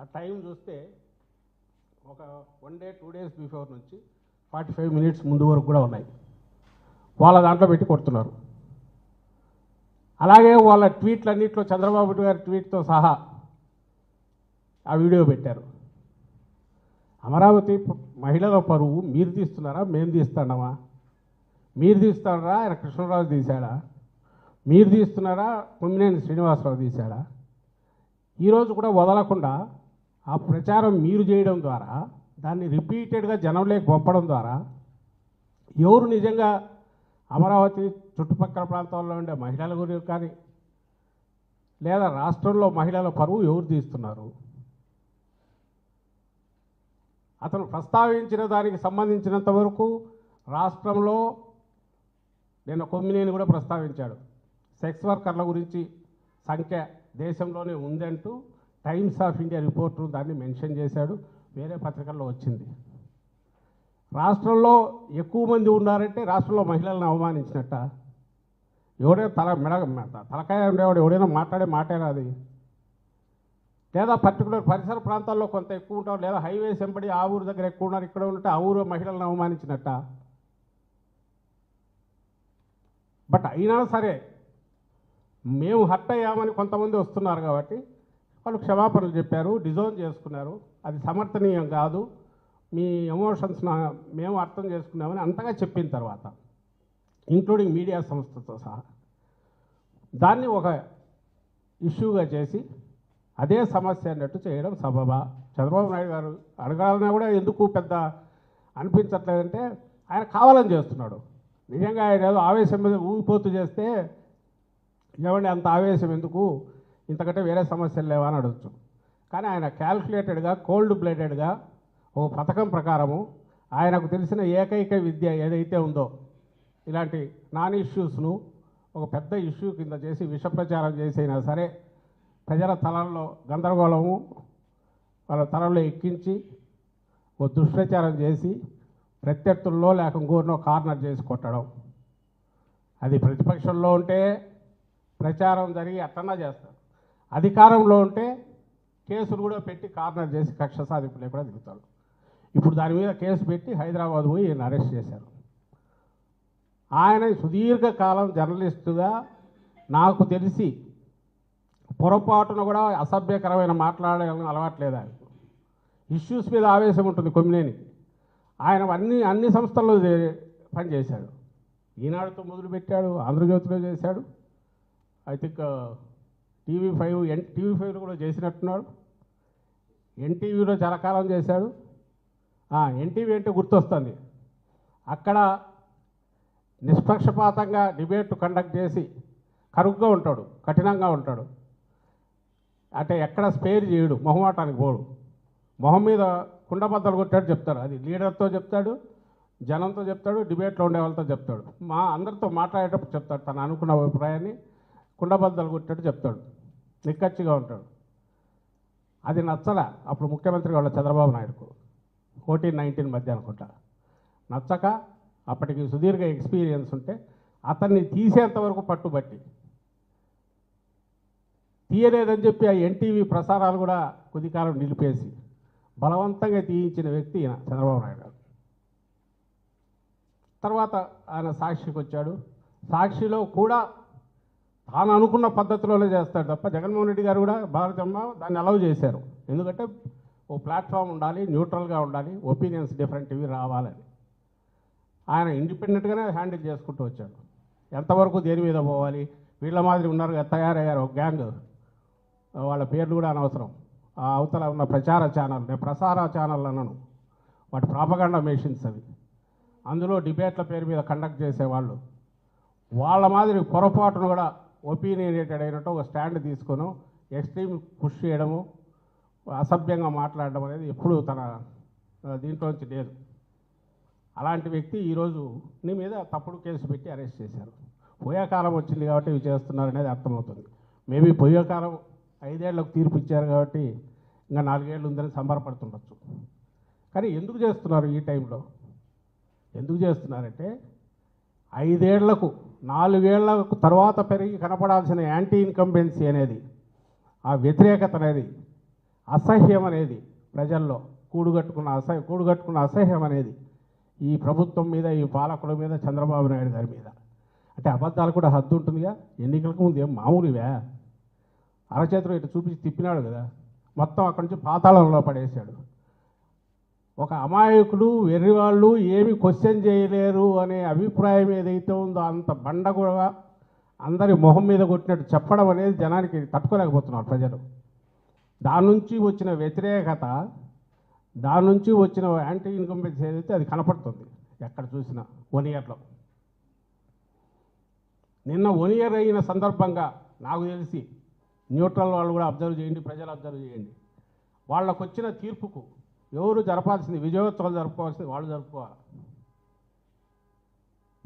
ఆ టైం చూస్తే ఒక one day two days before నుంచి ఫార్టీ ఫైవ్ మినిట్స్ ముందు వరకు కూడా ఉన్నాయి. వాళ్ళ దాంట్లో పెట్టి కొడుతున్నారు. అలాగే వాళ్ళ ట్వీట్లన్నింటిలో చంద్రబాబు గారి ట్వీట్తో సహా ఆ వీడియో పెట్టారు. అమరావతి మహిళల పరువు మీరు తీస్తున్నారా? మేము తీస్తున్నామా? మీరు తీస్తున్నారా? ఆయన కృష్ణరాజు తీశాడా? మీరు తీస్తున్నారా? కొమ్మినేని శ్రీనివాసరావు తీశాడా? ఈరోజు కూడా వదలకుండా ఆ ప్రచారం మీరు చేయడం ద్వారా దాన్ని రిపీటెడ్గా జనంలోకి పంపడం ద్వారా ఎవరు నిజంగా అమరావతి చుట్టుపక్కల ప్రాంతాల్లో ఉండే మహిళల గురించి కానీ లేదా రాష్ట్రంలో మహిళల పరువు ఎవరు తీస్తున్నారు? అతను ప్రస్తావించిన దానికి సంబంధించినంత వరకు రాష్ట్రంలో నిన్న కొమ్మినేని కూడా ప్రస్తావించాడు. సెక్స్ వర్కర్ల గురించి సంఖ్య దేశంలోనే ఉందంటూ టైమ్స్ ఆఫ్ ఇండియా రిపోర్టు దాన్ని మెన్షన్ చేశాడు. వేరే పత్రికల్లో వచ్చింది. రాష్ట్రంలో ఎక్కువ మంది ఉన్నారంటే రాష్ట్రంలో మహిళలను అవమానించినట్ట? ఎవడైనా తల మెడ తలకాయ ఉండేవాడు ఎవడైనా మాట్లాడే మాటేనా అది లేదా పర్టికులర్ పరిసర ప్రాంతాల్లో కొంత ఎక్కువ ఉంటారు లేదా హైవేస్ వెంబడి ఆ ఊరు దగ్గర ఎక్కువ ఉన్నారు ఇక్కడ ఉంటే ఆ ఊరు మహిళలను అవమానించినట్ట? బట్ అయినా సరే మేము హర్ట్ అయ్యామని కొంతమంది వస్తున్నారు కాబట్టి వాళ్ళు క్షమాపణలు చెప్పారు డిజోన్ చేసుకున్నారు. అది సమర్థనీయం కాదు. మీ ఎమోషన్స్ మేము అర్థం చేసుకున్నామని అంతగా చెప్పిన తర్వాత ఇంక్లూడింగ్ మీడియా సంస్థతో సహా దాన్ని ఒక ఇష్యూగా చేసి అదే సమస్య అన్నట్టు చేయడం సబబా. చంద్రబాబు నాయుడు గారు అడగాలన్నా కూడా ఎందుకు పెద్ద అనిపించట్లేదంటే ఆయన కావాలని చేస్తున్నాడు. నిజంగా ఆయన ఏదో ఆవేశం మీద ఊగిపోతూ చేస్తే ఏమండి అంత ఆవేశం ఎందుకు? ఇంతకంటే వేరే సమస్యలు లేవా అని అడగచ్చు. కానీ ఆయన క్యాల్కులేటెడ్గా కోల్డ్ బ్లడెడ్గా ఒక పథకం ప్రకారము ఆయనకు తెలిసిన ఏకైక విద్య ఏదైతే ఉందో ఇలాంటి నాన్ ఇష్యూస్ను ఒక పెద్ద ఇష్యూ కింద చేసి విషప్రచారం చేసైనా సరే ప్రజల తలల్లో గందరగోళము వాళ్ళ తలల్లో ఎక్కించి ఓ దుష్ప్రచారం చేసి ప్రత్యర్థుల్లో లేక ఇంకోరినో కార్నర్ చేసి కొట్టడం. అది ప్రతిపక్షంలో ఉంటే ప్రచారం జరిగి అట్టన్నా చేస్తారు. అధికారంలో ఉంటే కేసులు కూడా పెట్టి కార్నర్ చేసి కక్ష సాధింపులే కూడా దిగుతాడు ఇప్పుడు దాని మీద కేసు పెట్టి హైదరాబాద్ పోయి ఈయన అరెస్ట్ చేశారు. ఆయన సుదీర్ఘకాలం జర్నలిస్టుగా నాకు తెలిసి పొరపాటున కూడా అసభ్యకరమైన మాట్లాడగలను అలవాట్లేదు ఆయన ఇష్యూస్ మీద ఆవేశం ఉంటుంది కొమ్మినేనికి ఆయన అన్ని అన్ని సంస్థల్లో పనిచేశాడు. ఈనాడుతో మొదలుపెట్టాడు ఆంధ్రజ్యోతిలో చేశాడు. I think TV five N TV ఫైవ్లో కూడా చేసినట్టున్నాడు. ఎన్టీవీలో చాలా కాలం చేశాడు. ఎన్టీవీ అంటే గుర్తొస్తుంది. అక్కడ నిష్పక్షపాతంగా డిబేట్ కండక్ట్ చేసి కరుగ్గా ఉంటాడు కఠినంగా ఉంటాడు. అంటే ఎక్కడ స్పేర్ చేయడు మొహమాటానికి పోడు. మొహం మీద కుండబద్దలు కొట్టాడు చెప్తాడు. అది లీడర్తో చెప్తాడు జనంతో చెప్తాడు డిబేట్లో ఉండే వాళ్ళతో చెప్తాడు. మా అందరితో మాట్లాడేటప్పుడు చెప్తాడు తను అనుకున్న అభిప్రాయాన్ని. కుండబద్దలు కొట్టాడు చెప్తాడు. నిక్కచ్చిగా ఉంటాడు. అది నచ్చల. అప్పుడు ముఖ్యమంత్రిగా వాళ్ళ చంద్రబాబు నాయుడుకు. ఫోర్టీన్ నైన్టీన్ మధ్య అనుకుంటా. నచ్చక అప్పటికి సుదీర్ఘ ఎక్స్పీరియన్స్ ఉంటే అతన్ని తీసేంత వరకు పట్టుబట్టి. తీయలేదని చెప్పి ఆ ఎన్టీవీ ప్రసారాలు కూడా కొద్ది కాలం నిలిపేసి బలవంతంగా తీయించిన వ్యక్తి ఈయన చంద్రబాబు నాయుడు గారు. తర్వాత ఆయన సాక్షికి వచ్చాడు సాక్షిలో కూడా తాను అనుకున్న పద్ధతిలోనే చేస్తాడు తప్ప జగన్మోహన్ రెడ్డి గారు కూడా భారతమ్మ దాన్ని అలౌ చేశారు. ఎందుకంటే ఓ ప్లాట్ఫామ్ ఉండాలి న్యూట్రల్గా ఉండాలి ఒపీనియన్స్ డిఫరెంట్ ఇవి రావాలని. ఆయన ఇండిపెండెంట్గానే హ్యాండిల్ చేసుకుంటూ వచ్చాడు. ఎంతవరకు దేని మీద పోవాలి? వీళ్ళ మాదిరి ఉన్నారు తయారయ్యారు ఒక గ్యాంగ్ వాళ్ళ పేర్లు కూడా అనవసరం. ఆ అవతల ఉన్న ప్రచార ఛానల్ నేను ప్రసార ఛానల్ అన్నాను వాటి ప్రాపగండా మెషిన్స్ అవి. అందులో డిబేట్ల పేరు మీద కండక్ట్ చేసేవాళ్ళు. వాళ్ళ మాదిరి పొరపాటును కూడా ఒపీనియనేటెడ్ అయినట్టు ఒక స్టాండ్ తీసుకొని ఎక్స్ట్రీమ్ పుష్ చేయడము అసభ్యంగా మాట్లాడడం అనేది ఎప్పుడూ తన దీంట్లోంచి లేదు. అలాంటి వ్యక్తి ఈరోజు నీ మీద తప్పుడు కేసు పెట్టి అరెస్ట్ చేశారు. పోయాకాలం వచ్చింది కాబట్టి ఇవి చేస్తున్నారు అనేది అర్థమవుతుంది. మేబీ పోయే కాలం ఐదేళ్ళకు తీర్పు ఇచ్చారు కాబట్టి ఇంకా నాలుగేళ్ళు ఉందని సంబరపడుతుండొచ్చు. కానీ ఎందుకు చేస్తున్నారు ఈ టైంలో? ఎందుకు చేస్తున్నారంటే ఐదేళ్ళకు నాలుగేళ్ళ తర్వాత పెరిగి కనపడాల్సిన యాంటీ ఇన్కంబెన్సీ అనేది ఆ వ్యతిరేకత అనేది అసహ్యం అనేది ప్రజల్లో కూడుగట్టుకున్న అసహ్య కూడుగట్టుకున్న అసహ్యం అనేది ఈ ప్రభుత్వం మీద ఈ పాలకుల మీద చంద్రబాబు నాయుడు గారి మీద. అంటే అబద్ధాలు కూడా హద్దు ఉంటుందిగా? ఎన్నికలకు ముందు ఏం మామూలువే? అరచేతిలో ఇటు చూపించి తిప్పినాడు కదా? మొత్తం అక్కడి నుంచి పాతాళంలో పడేశాడు. ఒక అమాయకులు వెర్రివాళ్ళు ఏమి క్వశ్చన్ చేయలేరు అనే అభిప్రాయం ఏదైతే ఉందో అంత బండ కూడా అందరి మొహం మీద కొట్టినట్టు చెప్పడం అనేది జనానికి తట్టుకోలేకపోతున్నారు ప్రజలు. దాని నుంచి వచ్చిన వ్యతిరేకత దాని నుంచి వచ్చిన యాంటీ ఇన్కంపెన్స్ ఏదైతే అది కనపడుతుంది ఎక్కడ చూసినా వన్ ఇయర్లో నిన్న వన్ ఇయర్ అయిన సందర్భంగా నాకు తెలిసి న్యూట్రల్ వాళ్ళు కూడా అబ్జర్వ్ చేయండి ప్రజలు అబ్జర్వ్ చేయండి. వాళ్ళకు వచ్చిన తీర్పుకు ఎవరు జరపాల్సింది విజయోత్సవాలు జరుపుకోవాల్సింది వాళ్ళు జరుపుకోవాలి.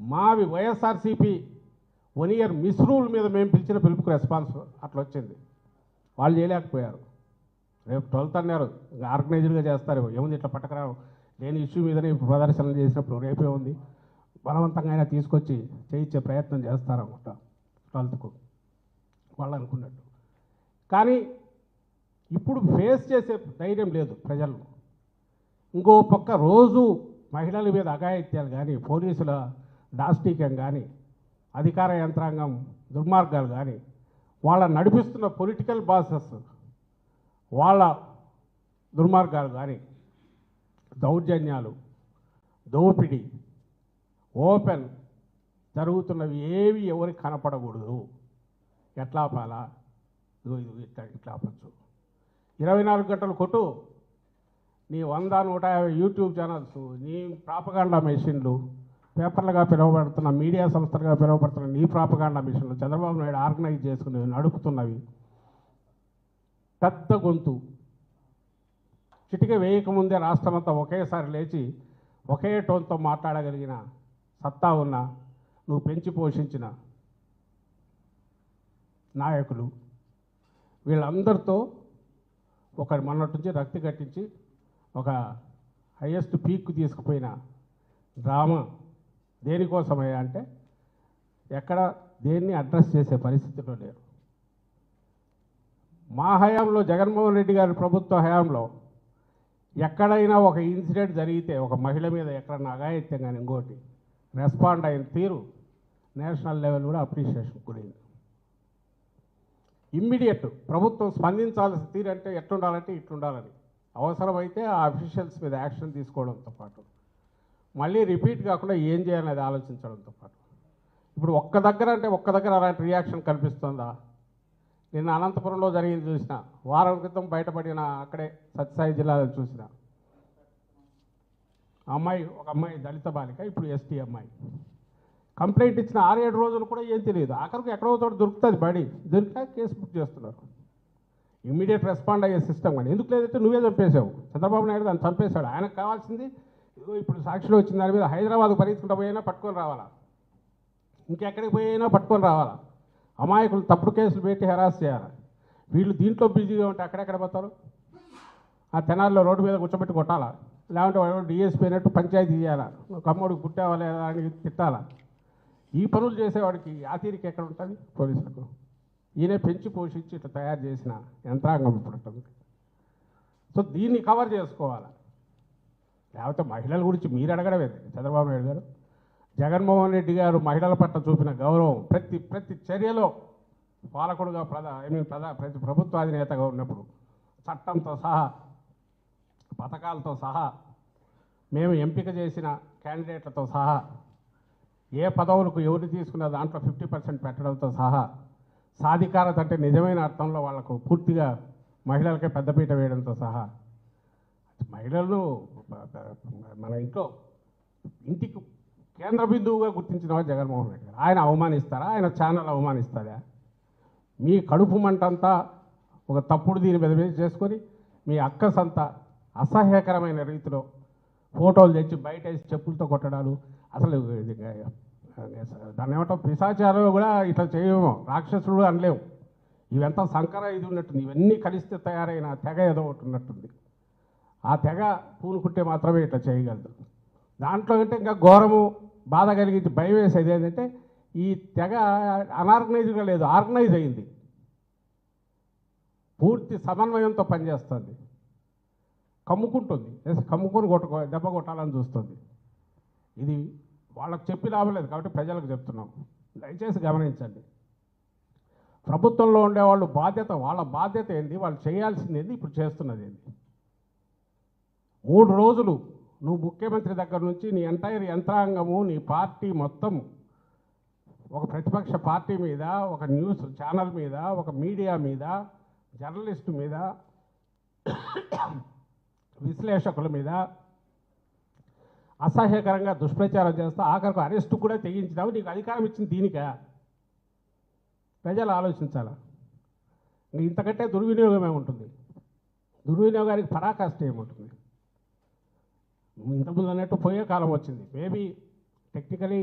మావి YSRCP one year misrule మీద మేము పిలిచిన పిలుపుకు రెస్పాన్స్ అట్లా వచ్చింది. వాళ్ళు చేయలేకపోయారు. రేపు ట్వెల్త్ అన్నారు ఆర్గనైజ్డ్గా చేస్తారు. ఏముంది ఇట్లా పట్టకరావు లేని ఇష్యూ మీదనే ప్రదర్శనలు చేసినప్పుడు రేపే ఉంది. బలవంతంగా అయినా తీసుకొచ్చి చేయించే ప్రయత్నం చేస్తారనుకుంటా ట్వెల్త్కు. వాళ్ళు అనుకున్నట్టు. కానీ ఇప్పుడు ఫేస్ చేసే ధైర్యం లేదు ప్రజల్లో. ఇంకో పక్క రోజు మహిళల మీద అఘాయిత్యాలు కానీ పోలీసుల దాష్టీక్యం కానీ అధికార యంత్రాంగం దుర్మార్గాలు కానీ వాళ్ళ నడిపిస్తున్న పొలిటికల్ బాసెస్ వాళ్ళ దుర్మార్గాలు కానీ దౌర్జన్యాలు దోపిడీ ఓపెన్ జరుగుతున్నవి ఏవి ఎవరికి కనపడకూడదు. ఎట్లా ఆపాలా? ఇట్లా ఇట్లా ఆపచ్చు. ఇరవై నాలుగు గంటలు కొట్టు. నీ వంద నూట యాభై యూట్యూబ్ ఛానల్స్ నీ ప్రాపగాండా మెషిన్లు పేపర్లుగా పిలువబడుతున్న మీడియా సంస్థలుగా పిలువబడుతున్న నీ ప్రాపగాండా మిషన్లు చంద్రబాబు నాయుడు ఆర్గనైజ్ చేసుకునేవి నడుపుతున్నవి. పెద్ద గొంతు. చిటిక వేయకముందే రాష్ట్రమంతా ఒకేసారి లేచి ఒకే టోన్తో మాట్లాడగలిగిన సత్తా ఉన్న నువ్వు పెంచి పోషించిన నాయకులు. వీళ్ళందరితో ఒక మొన్నటి నుంచి రక్తి కట్టించి ఒక హయ్యెస్ట్ పీక్ తీసుకుపోయిన డ్రామా దేనికోసమయ్యా అంటే ఎక్కడ దేన్ని అడ్రస్ చేసే పరిస్థితిలో లేరు. మా హయాంలో జగన్మోహన్ రెడ్డి గారి ప్రభుత్వ హయాంలో ఎక్కడైనా ఒక ఇన్సిడెంట్ జరిగితే ఒక మహిళ మీద ఎక్కడన్నా అఘాయిత్యం కానీ ఇంకోటి రెస్పాండ్ అయిన తీరు నేషనల్ లెవెల్ కూడా అప్రిషియేషన్ గురైంది. ఇమ్మీడియట్ ప్రభుత్వం స్పందించాల్సిన తీరు అంటే ఎట్లుండాలంటే ఇట్లుండాలని. అవసరమైతే ఆ అఫీషియల్స్ మీద యాక్షన్ తీసుకోవడంతో పాటు. మళ్ళీ రిపీట్ కాకుండా ఏం చేయాలనేది ఆలోచించడంతో పాటు. ఇప్పుడు ఒక్క దగ్గర అంటే ఒక్క దగ్గర అలాంటి రియాక్షన్ కనిపిస్తుందా? నిన్న అనంతపురంలో జరిగింది చూసిన. వారం క్రితం బయటపడిన అక్కడే సత్యసాయి జిల్లాలో చూసిన. అమ్మాయి ఒక అమ్మాయి దళిత బాలిక ఇప్పుడు ఎస్టీ అమ్మాయి. కంప్లైంట్ ఇచ్చిన ఆరేడు రోజులు కూడా ఏం తెలియదు. ఆఖరికి ఎక్కడో చోట దొరుకుతుంది బడి. దొరికినా కేసు బుక్ చేస్తున్నారు. ఇమ్మీడియట్ రెస్పాండ్ అయ్యే సిస్టమ్ కానీ. ఎందుకు లేదంటే నువ్వే చంపేశావు. చంద్రబాబు నాయుడు దాన్ని చంపేశాడు. ఆయనకు కావాల్సింది ఇప్పుడు సాక్షిలో వచ్చిన దాని మీద హైదరాబాద్ పరిగెత్తుకుంటూ పోయినా పట్టుకొని రావాలా? ఇంకెక్కడికి పోయినా పట్టుకొని రావాలా? అమాయకులు తప్పుడు కేసులు పెట్టి హెరాస్ చేయాలి? వీళ్ళు దీంట్లో బిజీగా ఉంటే అక్కడెక్కడ పోతారు? ఆ తెనాల్లో రోడ్డు మీద కూర్చోబెట్టి కొట్టాలా? లేకుంటే వాడు డిఎస్పీ అయినట్టు పంచాయతీ చేయాలా? నువ్వు కమ్మోడికి పుట్టావా లేదా అని తిట్టాలా? ఈ పనులు చేసేవాడికి ఆ తీరిక ఎక్కడ ఉంటుంది? పోలీసులకు. ఈయన పెంచి పోషించి ఇట్లా తయారు చేసిన యంత్రాంగం ఇప్పుడు సో దీన్ని కవర్ చేసుకోవాలి. లేకపోతే మహిళల గురించి మీరు అడగడమే. చంద్రబాబు నాయుడు గారు జగన్మోహన్ రెడ్డి గారు మహిళల పట్ల చూపిన గౌరవం ప్రతి ప్రతి చర్యలో పాలకుడుగా ప్రధా ఐ మీన్ ప్రధా ప్రతి ప్రభుత్వ అధినేతగా ఉన్నప్పుడు చట్టంతో సహా పథకాలతో సహా మేము ఎంపిక చేసిన క్యాండిడేట్లతో సహా ఏ పదవులకు ఎవరు తీసుకున్న దాంట్లో ఫిఫ్టీ పర్సెంట్ పెట్టడంతో సహా సాధికారత అంటే నిజమైన అర్థంలో వాళ్ళకు పూర్తిగా మహిళలకే పెద్దపీట వేయడంతో సహా. మహిళలు మన ఇంట్లో ఇంటికి కేంద్ర బిందువుగా గుర్తించిన జగన్మోహన్ రెడ్డి గారు. ఆయన అవమానిస్తారా? ఆయన ఛానల్ అవమానిస్తారా? మీ కడుపు మంటంతా ఒక తప్పుడు దీని మీద వేసి చేసుకొని మీ అక్కసంతా అసహ్యకరమైన రీతిలో ఫోటోలు తెచ్చి బయట వేసి చెప్పులతో కొట్టడాలు. అసలు ఇది దాన్ని ఏమంటాం పిశాచాలు కూడా ఇట్లా చేయము రాక్షసుడు అనలేము ఇవంతా సంకర ఇది ఉన్నట్టుంది. ఇవన్నీ కలిస్తే తయారైన తెగ ఏదో ఒకటి ఉన్నట్టుంది. ఆ తెగ పూనుకుంటే మాత్రమే ఇట్లా చేయగలదు. దాంట్లో అంటే ఇంకా ఘోరము బాధ కలిగించి భయం వేసేది ఏంటంటే ఈ తెగ అనార్గనైజ్గా లేదు. ఆర్గనైజ్ అయింది. పూర్తి సమన్వయంతో పనిచేస్తుంది. కమ్ముకుంటుంది. కమ్ముకొని కొట్టుకో దెబ్బ కొట్టాలని చూస్తుంది. ఇది వాళ్ళకి చెప్పి లాభం లేదు కాబట్టి ప్రజలకు చెప్తున్నాం. దయచేసి గమనించండి. ప్రభుత్వంలో ఉండేవాళ్ళు బాధ్యత వాళ్ళ బాధ్యత ఏంది? వాళ్ళు చేయాల్సింది ఏంది? ఇప్పుడు చేస్తున్నది ఏంది? మూడు రోజులు నువ్వు ముఖ్యమంత్రి దగ్గర నుంచి నీ ఎంటైర్ యంత్రాంగము నీ పార్టీ మొత్తం ఒక ప్రతిపక్ష పార్టీ మీద ఒక న్యూస్ ఛానల్ మీద ఒక మీడియా మీద జర్నలిస్టు మీద విశ్లేషకుల మీద అసహ్యకరంగా దుష్ప్రచారం చేస్తూ ఆఖరికి అరెస్ట్ కూడా తెగించినావు నీకు అధికారం ఇచ్చింది దీనికా? ప్రజలు ఆలోచించాలా? ఇంతకంటే దుర్వినియోగమే ఉంటుంది దుర్వినియోగానికి పరాకాష్ట ఏముంటుంది? ఇంతకుముందు అన్నట్టు పోయే కాలం వచ్చింది. మేబీ టెక్నికలీ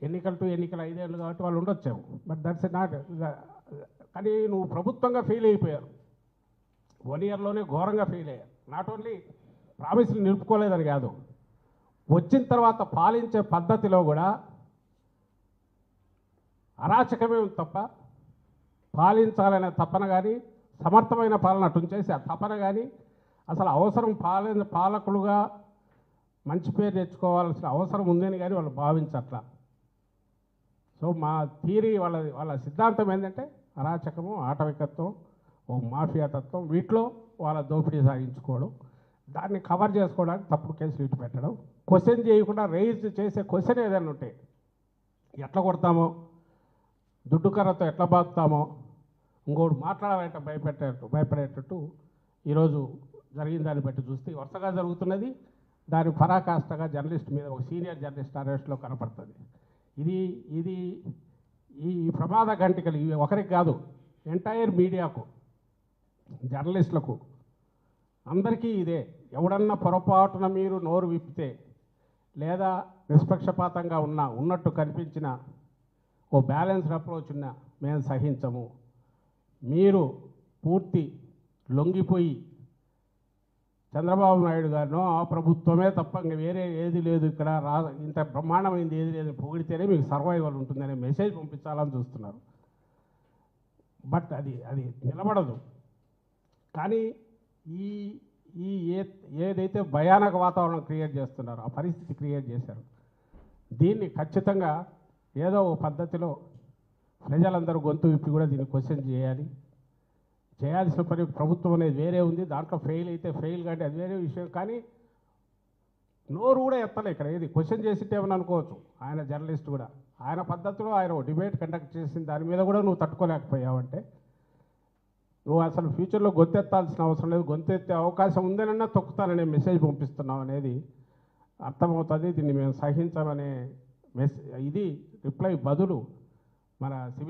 ఎన్నికలు టు ఎన్నికలు ఐదేళ్ళు కాబట్టి వాళ్ళు ఉండొచ్చాము. బట్ దట్స్ నాట్ కానీ నువ్వు ప్రభుత్వంగా ఫెయిల్ అయిపోయారు వన్ ఇయర్లోనే ఘోరంగా ఫెయిల్ అయ్యారు నాట్ ఓన్లీ ప్రామిస్ని నిలుపుకోలేదని కాదు. వచ్చిన తర్వాత పాలించే పద్ధతిలో కూడా అరాచకమే ఉంది తప్ప పాలించాలనే తపన కానీ సమర్థమైన పాలన అటుంచేసి ఆ తపన కానీ అసలు అవసరం పాలన పాలకులుగా మంచి పేరు తెచ్చుకోవాల్సిన అవసరం ఉందని కానీ వాళ్ళు భావించట్లా. సో మా థీరీ వాళ్ళ వాళ్ళ సిద్ధాంతం ఏంటంటే అరాచకము ఆటవికత్వం ఓ మాఫియా తత్వం వీటిలో వాళ్ళ దోపిడీ సాగించుకోవడం. దాన్ని కవర్ చేసుకోవడానికి తప్పుడు కేసులు ఇటు పెట్టడం. క్వశ్చన్ చేయకుండా రైజ్ చేసే క్వశ్చన్ ఏదైనా ఉంటే ఎట్లా కొడతామో దుడ్డు కర్రతో ఎట్లా బాగుతామో ఇంకోటి మాట్లాడాలంటే భయపెట్టేట్టు భయపడేటట్టు ఈరోజు జరిగిన దాన్ని బట్టి చూస్తే వరుసగా జరుగుతున్నది. దాని పరాకాష్టగా జర్నలిస్ట్ మీద ఒక సీనియర్ జర్నలిస్ట్ అరెస్ట్లో కనపడుతుంది. ఇది ఇది ఈ ప్రమాద గంటికలు ఇవి ఒకరికి కాదు ఎంటైర్ మీడియాకు జర్నలిస్టులకు అందరికీ ఇదే. ఎవడన్నా పొరపాటున మీరు నోరు విప్పితే లేదా నిష్పక్షపాతంగా ఉన్న ఉన్నట్టు కనిపించిన ఓ బ్యాలెన్స్డ్ అప్రోచ్ ఉన్న మేము సహించము. మీరు పూర్తి లొంగిపోయి చంద్రబాబు నాయుడు గారినో ఆ ప్రభుత్వమే తప్ప ఇంకా వేరే ఏది లేదు ఇక్కడ. రా ఇంత బ్రహ్మాండమైంది ఏది లేదు. పొగిడితేనే మీకు సర్వైవల్ ఉంటుందనే మెసేజ్ పంపించాలని చూస్తున్నారు. బట్ అది అది నిలబడదు. కానీ ఈ ఈ ఏ ఏదైతే భయానక వాతావరణం క్రియేట్ చేస్తున్నారో ఆ పరిస్థితి క్రియేట్ చేశారు. దీన్ని ఖచ్చితంగా ఏదో ఒక పద్ధతిలో ప్రజలందరూ గొంతు విప్పి కూడా దీన్ని క్వశ్చన్ చేయాలి. చేయాల్సిన పని ప్రభుత్వం అనేది వేరే ఉంది. దాంట్లో ఫెయిల్ అయితే ఫెయిల్ కానీ అది వేరే విషయం. కానీ నోరు కూడా ఎత్తలే ఇక్కడ. ఏది? క్వశ్చన్ చేసింటేమని అనుకోవచ్చు. ఆయన జర్నలిస్ట్ కూడా. ఆయన పద్ధతిలో ఆయన డిబేట్ కండక్ట్ చేసిన దాని మీద కూడా నువ్వు తట్టుకోలేకపోయావంటే నువ్వు అసలు ఫ్యూచర్లో గొంతెత్తాల్సిన అవసరం లేదు. గొంతెత్తే అవకాశం ఉందనన్నా తొక్కుతాననే మెసేజ్ పంపిస్తున్నావు అనేది అర్థమవుతుంది. దీన్ని మేము సహించమనే మెస్ ఇది రిప్లై బదులు మన సివిల్